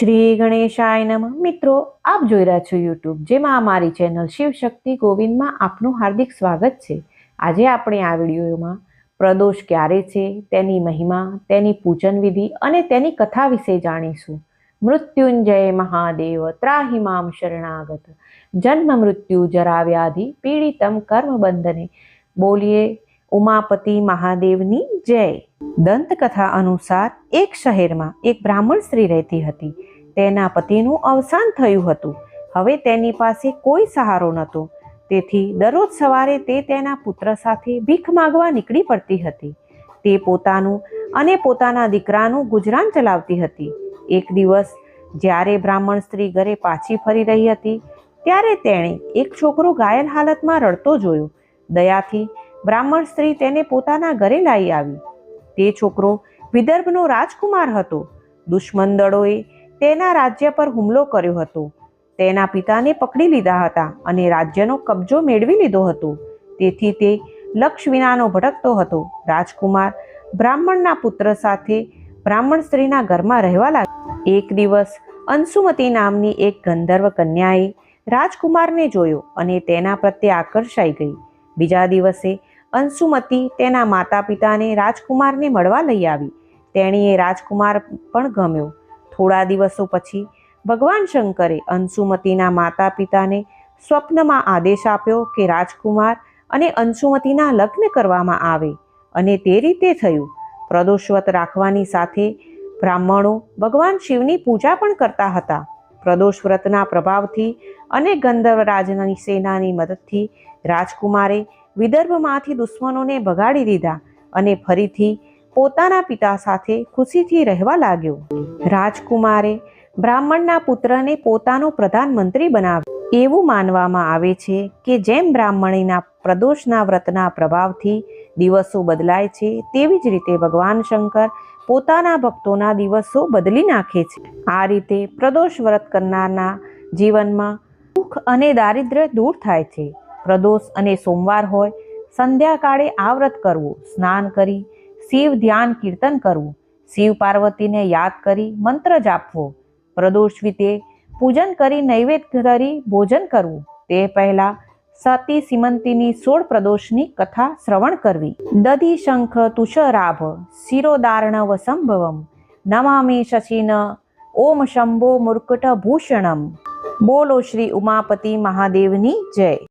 શ્રી ગણેશાય નમઃ. મિત્રો, આપ જોઈ રહ્યા છો યુટ્યુબ જેમાં અમારી ચેનલ શિવ શક્તિ ગોવિંદમાં આપનું હાર્દિક સ્વાગત છે. આજે આપણે આ વિડીયોમાં પ્રદોષ ક્યારે છે, તેની મહિમા, તેની પૂજન વિધિ અને તેની કથા વિશે જાણીશું. મૃત્યુંજય મહાદેવ ત્રાહિમામ શરણાગત. જન્મ મૃત્યુ જરા વ્યાધિ, પીડિતમ કર્મ બંધને. બોલીએ ઉમાપતિ મહાદેવની જય. દંતકથા અનુસાર એક શહેરમાં એક બ્રાહ્મણ સ્ત્રી રહેતી હતી. તેના પતિનું અવસાન થયું હતું. હવે તેની પાસે કોઈ સહારો નહોતો. તેથી દરરોજ સવારે તે તેના પુત્ર સાથે ભીખ માગવા નીકળી પડતી હતી. તે પોતાનું અને પોતાના દીકરાનું ગુજરાન ચલાવતી હતી. એક દિવસ, જ્યારે બ્રાહ્મણ સ્ત્રી ઘરે પાછી ફરી રહી હતી, ત્યારે તેણે એક છોકરો ઘાયલ હાલતમાં રડતો જોયો. દયાથી બ્રાહ્મણ સ્ત્રી તેને પોતાના ઘરે લાવી આવી. તે છોકરો વિદર્ભનો રાજકુમાર હતો. દુશ્મન દળોએ તેના રાજ્ય પર હુમલો કર્યો હતો. તેના પિતાને પકડી લીધા હતા અને રાજ્યનો કબજો મેળવી લીધો હતો. તેથી તે લક્ષ વિનાનો ભટકતો હતો. રાજકુમાર બ્રાહ્મણના પુત્ર સાથે બ્રાહ્મણ સ્ત્રીના ઘરમાં રહેવા લાગ્યો. એક દિવસ અંશુમતી નામની એક ગંધર્વ કન્યાએ રાજકુમારને જોયો અને તેના પ્રત્યે આકર્ષાઈ ગઈ. બીજા દિવસે અંશુમતી તેના માતા પિતાને રાજકુમારને મળવા લઈ આવી. તેણીએ રાજકુમાર પણ ગમ્યો. થોડા દિવસો પછી ભગવાન શંકરે અંશુમતીના માતા પિતાને સ્વપ્નમાં આદેશ આપ્યો કે રાજકુમાર અને અંશુમતીના લગ્ન કરવામાં આવે અને તે રીતે થયું. પ્રદોષવ્રત રાખવાની સાથે બ્રાહ્મણો ભગવાન શિવની પૂજા પણ કરતા હતા. પ્રદોષ વ્રતના પ્રભાવથી અને ગંધર્વરાજની સેનાની મદદથી રાજકુમારે વિદર્ભમાંથી દુશ્મનોને ભગાડી દીધા અને ફરીથી પોતાના પિતા સાથે ખુશીથી રહેવા લાગ્યો. રાજકુમારે બ્રાહ્મણના પુત્રને પોતાનો પ્રધાનમંત્રી બનાવ્યો. એવું માનવામાં આવે છે કે જેમ બ્રાહ્મણીના પ્રદોષના વ્રતના પ્રભાવથી દિવસો બદલાય છે, તેવી જ રીતે ભગવાન શંકર પોતાના ભક્તોના દિવસો બદલી નાખે છે. આ રીતે પ્રદોષ વ્રત કરનારના જીવનમાં દુઃખ અને દારિદ્ર્ય દૂર થાય છે. પ્રદોષ અને સોમવાર હોય, સંધ્યાકાળે આ વ્રત કરવું, સ્નાન કરી શિવ ધ્યાન કીર્તન કરવું. શિવ પાર્વતીને યાદ કરી મંત્ર જાપવો. પ્રદોષ વિતે પૂજન કરી નૈવેદ્ય ધરી ભોજન કરવું. તે પહેલા સતી સિમંતીની સોળ પ્રદોષની કથા શ્રવણ કરવી. દધી શંખ તુષરાભ શિરોદાર્ણવ સંભવમ. નમામી શશિન ઓમ શંભો મુર્કટ ભૂષણમ બોલો શ્રી ઉમાપતિ મહાદેવની જય.